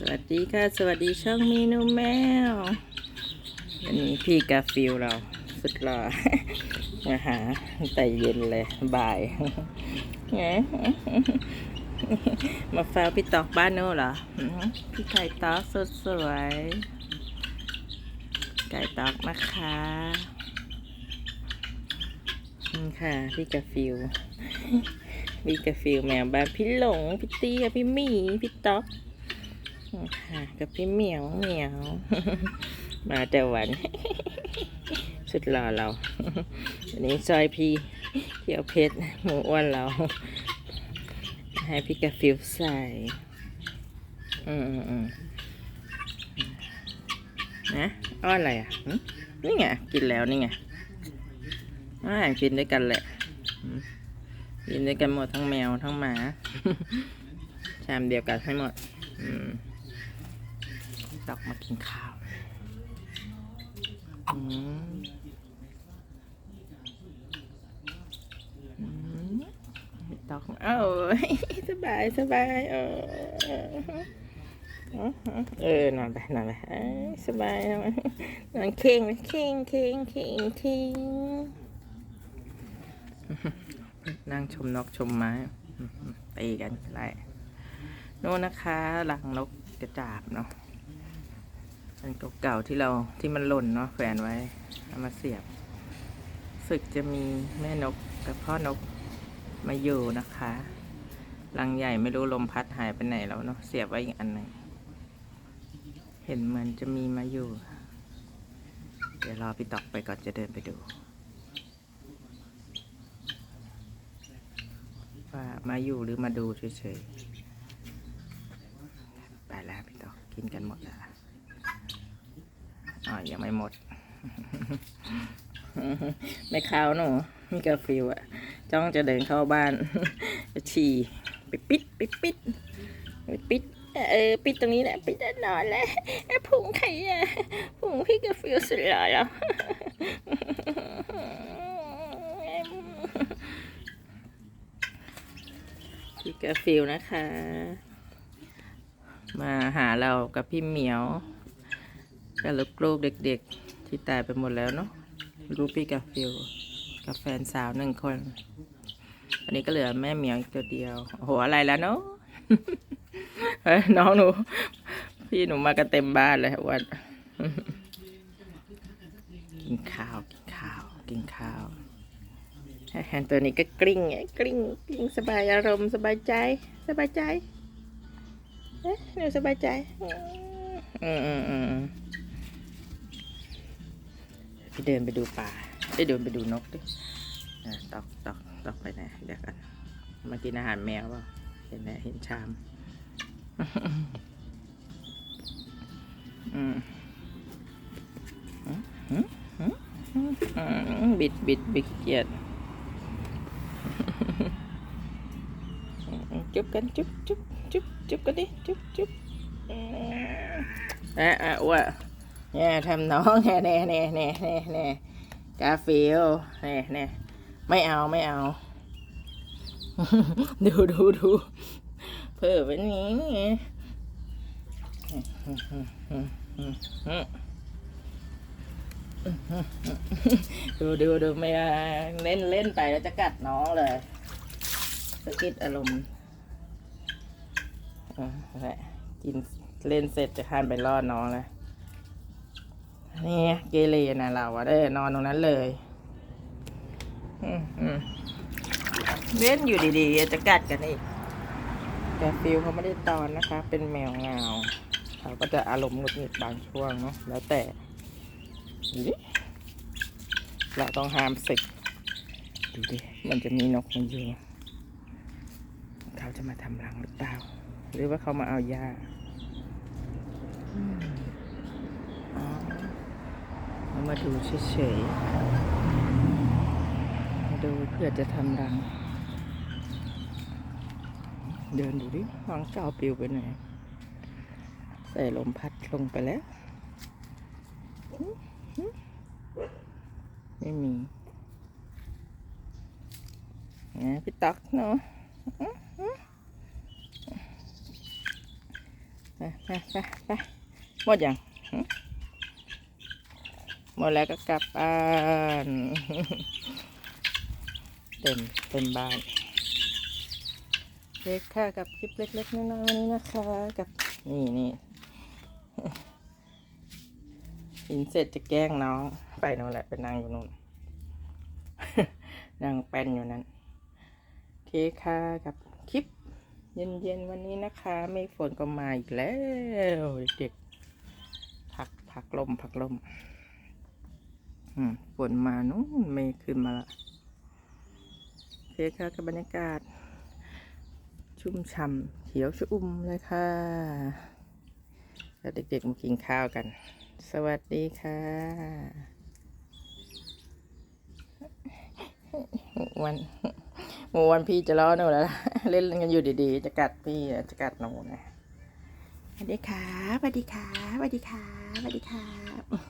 สวัสดีค่ะ สวัสดีช่องเมนูแมว วันนี้พี่กาฟิลเราสุดหล่อมาหาแต่เย็นเลยบ่ายไงมาเฝ้าพี่ตอกบ้านโน่เหรอ พี่ไก่ตอกสดสวย ไก่ตอกนะคะนี่ค่ะ พี่กาฟิลพี่กาฟิลแมวบ้านพี่หลง พี่เตี้ยพี่หมี พี่ต๊อก กับพี่เหมียวเหมียว มาแต่วัน สุดหล่อเรา วันนี้ซอยพี่เที่ยวเพชรหมูอ้วนเรา ให้พี่กาฟิวใส่ อืมอืมอืมนะอ้อนอะไรอะ นี่ไง กินแล้วนี่ไงอ่ากินด้วยกันแหละกินด้วยกันหมดทั้งแมวทั้งหมา ชามเดียวกันให้หมด อืม ตอกมากินข้าวอืมอืมตอกเอ้าสบายสบายเออเออนอนไปนอนไปสบายนอนนอนเข่งเข่งเข่งเข่งเข่งนั่งชมนกชมไม้ตีกันไรโน่นนะคะหลังนกกระจาบเนาะ อันเก่าๆที่เราที่มันหล่นเนาะแขวนไว้เอามาเสียบ สึกจะมีแม่นกกับพ่อนกมาอยู่นะคะรังใหญ่ไม่รู้ลมพัดหายไปไหนแล้วเนาะเสียบไว้อีกอันหนึ่งเห็นเหมือนจะมีมาอยู่ เดี๋ยวรอพี่ตอกไปก่อนจะเดินไปดูว่ามาอยู่หรือมาดูเฉยๆไปแล้วพี่ตอกกินกันหมดแล้ว อ๋อยังไม่หมด ไม่เข้าหนูมีกาฟิวอะจ้องจะเดินเข้าบ้านจะฉี่ไปปิดไปปิดไปปิดเออปิดตรงนี้แหละปิดแน่นอนแล้วไอ้พุงใครอะพุงพี่กาฟิวสุดหล่อแล้วพี่กาฟิวนะคะ มาหาเรากับพี่เหมียว กับลูกๆเด็กๆ ที่ตายไปหมดแล้วเนาะรูปี้กับฟิลกับแฟนสาวหนึ่งคนอันนี้ก็เหลือแม่เหมียวอีกตัวเดียวโหอะไรแล้วเนาะเฮ้ยน้องหนู พี่หนูมากันเต็มบ้านเลยวันกินข้าวกินข้าวกินข้าวแฮนตัวนี้ก็กลิ้งไงกลิ้งกลิ้งสบายอารมณ์สบายใจ สบายใจเอ๊ะหนูสบายใจ อืมอืมอืม ไปเดินไปดูป่าไปเดินไปดูนกดิอะตอกตอกตอกไปไหนเดี๋ยวกันมากินอาหารแมวเปล่าเห็นไหมเห็นชามอืมอืมอืมอืมอืมบิดบิดบิดเกียดจุ๊บกันจุ๊บจุ๊บจุ๊บจุ๊บกันดิจุ๊บจุ๊บอืมอะอะอ้ว เนี่ยทำน้องแน่แน่แน่แน่แน่แน่กาฟิลแน่แน่ไม่เอาไม่เอา ดูดูดูเพิ่มไปนี้ดูดูดูไม่เอาเล่นเล่นไปแล้วจะกัดน้องเลยสะกิดอารมณ์กินเล่นเสร็จจะคานไปล่อน้องแล้ว นี่เกเรนะเราอะได้นอนตรงนั้นเลยเล่นอยู่ดีๆ จะกัดกันอีกแต่ฟิลเขาไม่ได้ตอนนะคะ เป็นแมวเงาเขาก็จะอารมณ์หงุดหงิดบางช่วงเนาะแล้วแต่ดูดิเราต้องห้ามสึกดูดิมันจะมีนกมันอยู่เขาจะมาทำรังหรือเปล่า หรือว่าเขามาเอายาอื มาดูเฉยๆมาดูเพื่อจะทำรัง เดินดูดิวางเก้าปลิวไปไหนใส่ลมพัดลงไปแล้ว ไม่มีนะพี่ตักเนาะไปไปไปไปหมดยัง หมดแล้วก็กลับบ้านเต็มเต็มบ้านเล็กค่ะกับคลิปเล็กๆน้อยๆวันนี้นะคะ กับนี่นี่กินเสร็จจะแกล้งน้องไปนู่นแหละไปนั่งอยู่นู่นนั่งแป้นอยู่นั้นเคค่ะกับคลิป เย็นๆวันนี้นะคะ ไม่ฝนก็มาอีกแล้ว เด็กๆพักพักลมพักลมอืม ฝนมานู่นไม่ขึ้นมาละโอเคค่ะกับบรรยากาศ ชุ่มฉ่ำเขียวชุ่มเลยค่ะ แล้วเด็กๆมากินข้าวกัน สวัสดีค่ะวันเมื่วันพี่จะล้อหนูแล้ว เล่นกันอยู่ดีๆ จะกัดพี่จะกัดหนูนะสวัสดีค่ะสวัสดีค่ะสวัสดีค่ะสวัสดีค่ะ